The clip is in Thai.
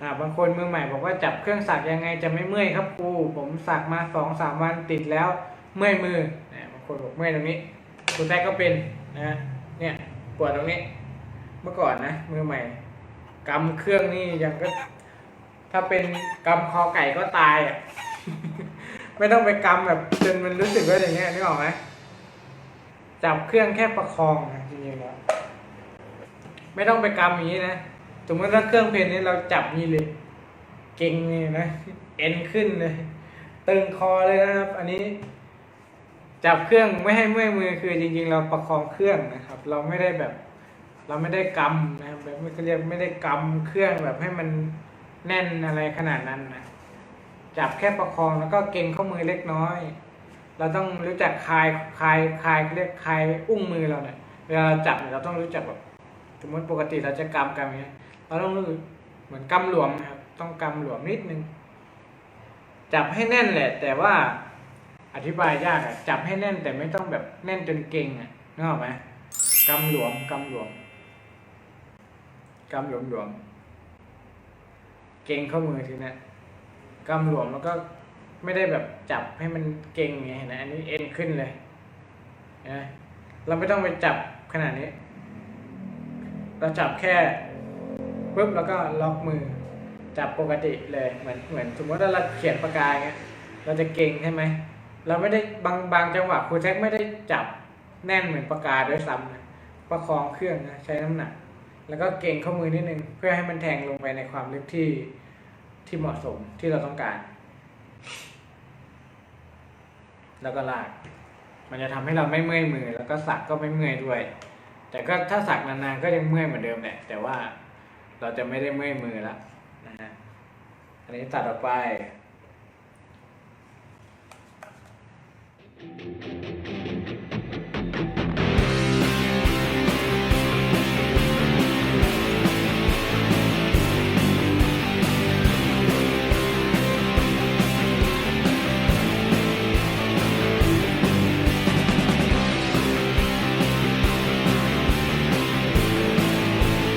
อ่าบางคนมือใหม่บอกว่าจับเครื่องสักยังไงจะไม่เมื่อยครับครูผมสักมาสองสามวันติดแล้วเมื่อยมือนะบางคนบอกเมื่อยตรงนี้ครูแท็กก็เป็นนะเนี่ยปวดตรงนี้ เมื่อก่อนนะมือใหม่กำเครื่องนี่ยังก็ ถ้าเป็นกำคอไก่ก็ตายอะไม่ต้องไปกำแบบจนมันรู้สึกว่าอย่างเงี้ยนึกออกไหมจับเครื่องแค่ประคองนะจริงๆแล้วไม่ต้องไปกำอย่างนี้นะ มมติถ้าเครื่องเพลนนี้เราจับนี่เลย เก่งนี่นะ เอ็นขึ้นเลย ตึงคอเลยนะครับ อันนี้ จับเครื่องไม่ให้เมื่อยมือคือจริง ๆ เราประคองเครื่องนะครับ เราไม่ได้แบบ เราไม่ได้กำนะครับแบบไม่เรียกไม่ได้กำเครื่องแบบให้มันแน่นอะไรขนาดนั้นนะจับแค่ประคองแล้วก็เก่งข้อมือเล็กน้อย เราต้องรู้จักคลายคลายคลายเรียกคลายอุ้งมือเราเนี่ยเวลาเราจับเนี่ยเราต้องรู้จักแบบสมมติปกติเราจะกำกำอย่างเงี้ย เราต้องรู้สึกเหมือนกำหลวมนะครับ ต้องกำหลวมนิดนึง จับให้แน่นแหละ แต่ว่าอธิบายยากอะจับให้แน่นแต่ไม่ต้องแบบแน่นจนเก่งอะนึกออกไหมกำหลวมกำหลวมกำหลวมหลวมเก่งข้อมือทีนี้กำหลวมแล้วก็ไม่ได้แบบจับให้มันเก่งไงนไหมอันนี้เอ็นขึ้นเลยนไหมเราไม่ต้องไปจับขนาดนี้ เราจับแค่ ปุ๊บแล้วก็ล็อกมือ จับปกติเลยเหมือนเหมือนสมมติว่าเราเขียนปากกาอย่างเงี้ยเราจะเก่งใช่ไหมเราไม่ได้บางบางจังหวะครูแท็กไม่ได้จับแน่นเหมือนปากกาด้วยซ้ำนะประคองเครื่องนะใช้น้ำหนัก แล้วก็เก่งข้อมือนิดนึง เพื่อให้มันแทงลงไปในความลึกที่ที่เหมาะสมที่เราต้องการ แล้วก็ลาก มันจะทำให้เราไม่เมื่อยมือ แล้วก็สักก็ไม่เมื่อยด้วย แต่ก็ถ้าสักนานๆก็ยังเมื่อยเหมือนเดิมแหละแต่ว่า เราจะไม่ได้เมื่อยมือละนะฮะอันนี้ตัดออกไป